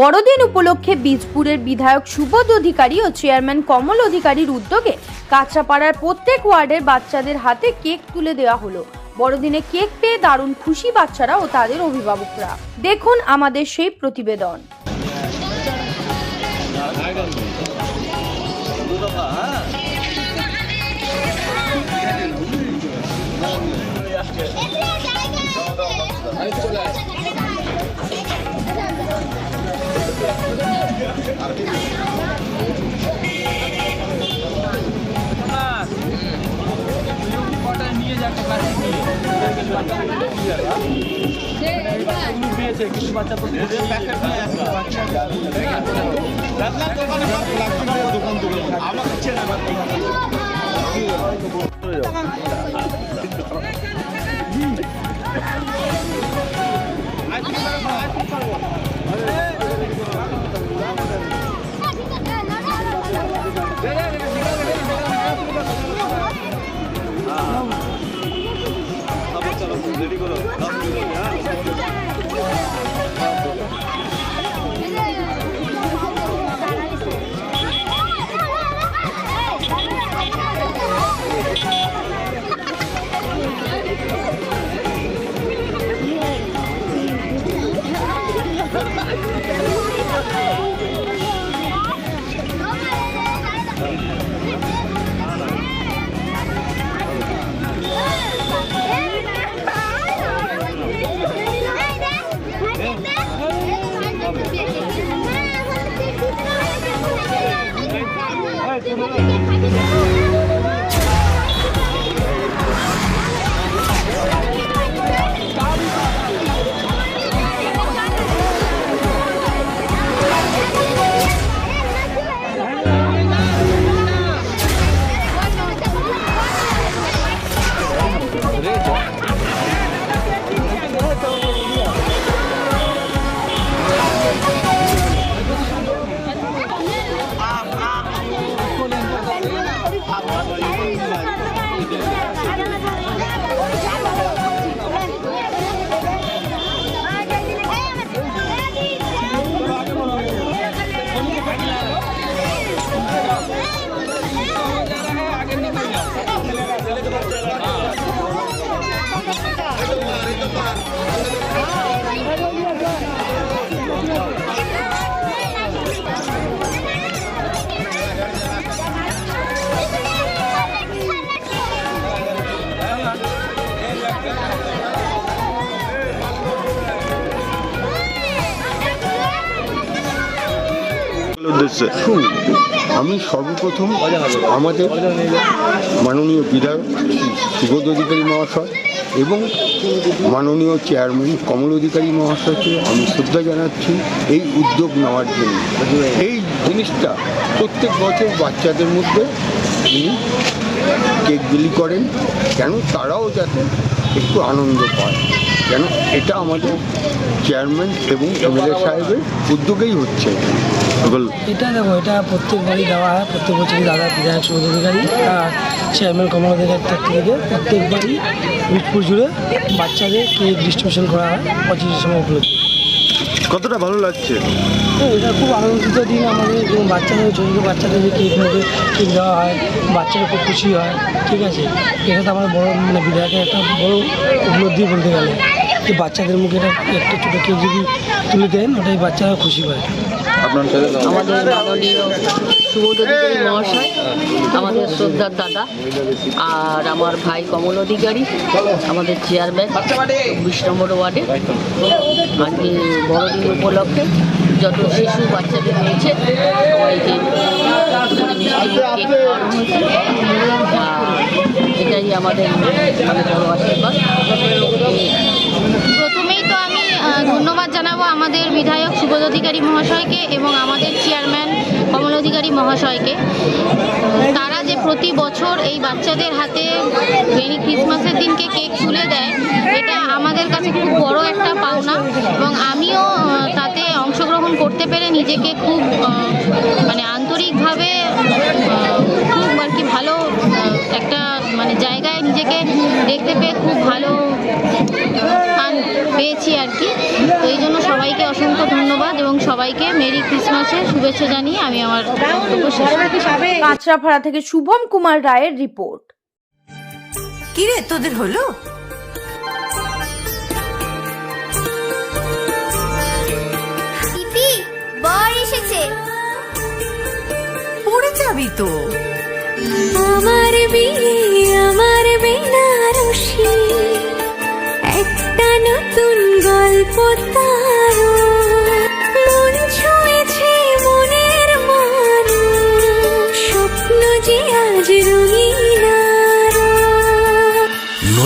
বড়দিন উপলক্ষে বীজপুরের বিধায়ক সুবোধ অধিকারী ও চেয়ারম্যান কমল অধিকারীর উদ্যোগে কাঁচরাপাড়ার প্রত্যেক ওয়ার্ডের বাচ্চাদের হাতে কেক তুলে দেওয়া হলো। বড়দিনে কেক পেয়ে দারুণ খুশি বাচ্চারা ও তাদের অভিভাবকরা। দেখুন আমাদের সেই প্রতিবেদন। নিয়ে কিছু বাচ্চা তো উদ্দেশ্যে আমি সর্বপ্রথম আমাদের মাননীয় বিধায়ক সুবোধ অধিকারী মহাশয় এবং মাননীয় চেয়ারম্যান কমল অধিকারী মহাশয়কে আমি শ্রদ্ধা জানাচ্ছি এই উদ্যোগ নেওয়ার জন্য। এই জিনিসটা প্রত্যেক বছর বাচ্চাদের মধ্যে তিনি কেক বিলি করেন, কেন তারাও যাতে একটু আনন্দ পায়, কেন এটা আমাদের চেয়ারম্যান এবং এমএলএ সাহেবের উদ্যোগেই হচ্ছে। এটা দেখো এটা প্রত্যেকবারই দেওয়া হয় প্রত্যেক বছরই দাদা বিধায়ক সুবোধ অধিকারী চেয়ারম্যান কমল অধিকারীর তরফ থেকে প্রত্যেকবারই বীজপুর জুড়ে বাচ্চাদের কেক ডিস্ট্রিবিউশন করা হয় পঁচিশের সময় উপলক্ষে। কতটা ভালো লাগছে? এটা খুব আনন্দিত দিন আমাদের বাচ্চাদের ছোটো ছোটো বাচ্চাদের কেক নেবে কেক দেওয়া হয় বাচ্চারা খুব খুশি হয় ঠিক আছে? এটা তো আমার বড় মানে বিধায়কের একটা বড় উপলব্ধি বলতে গেলে। যে বাচ্চাদের মুখে একটা একটা ছোটো কেক যদি তুলে দেন ওটাই বাচ্চারা খুশি পায়। আপনার আমাদের মাননীয় সুবোধ অধিকারী মহাশয় আমাদের শ্রদ্ধার দাদা আর আমার ভাই কমল অধিকারী আমাদের চেয়ারম্যান চব্বিশ নম্বর ওয়ার্ডে। আজকে বড়দিন উপলক্ষে যত শিশু বাচ্চাদের রয়েছে সবাইকে মিষ্টি কেক খাওয়ানো হয়েছে। আর এটাই আমাদের মানে বড় সুবোধ অধিকারী মহাশয়কে এবং আমাদের চেয়ারম্যান কমল অধিকারী মহাশয়কে। তারা যে প্রতি বছর এই বাচ্চাদের হাতে মেরি ক্রিসমাসের দিনকে কেক তুলে দেয়, এটা আমাদের কাছে খুব বড় একটা পাওনা এবং আমিও তাতে অংশগ্রহণ করতে পেরে নিজেকে খুব সবাইকে মেরি ক্রিসমাসের শুভেচ্ছা জানিয়ে আমি আমার কাঁচরাপাড়া থেকে শুভম কুমার রায়ের রিপোর্ট। কিরে তোদের হলো? পিপি বর এসেছে। পড়ে যাবি তো। আমার বিয়ে আমার বেনারসি। একটা নতুন গল্প তার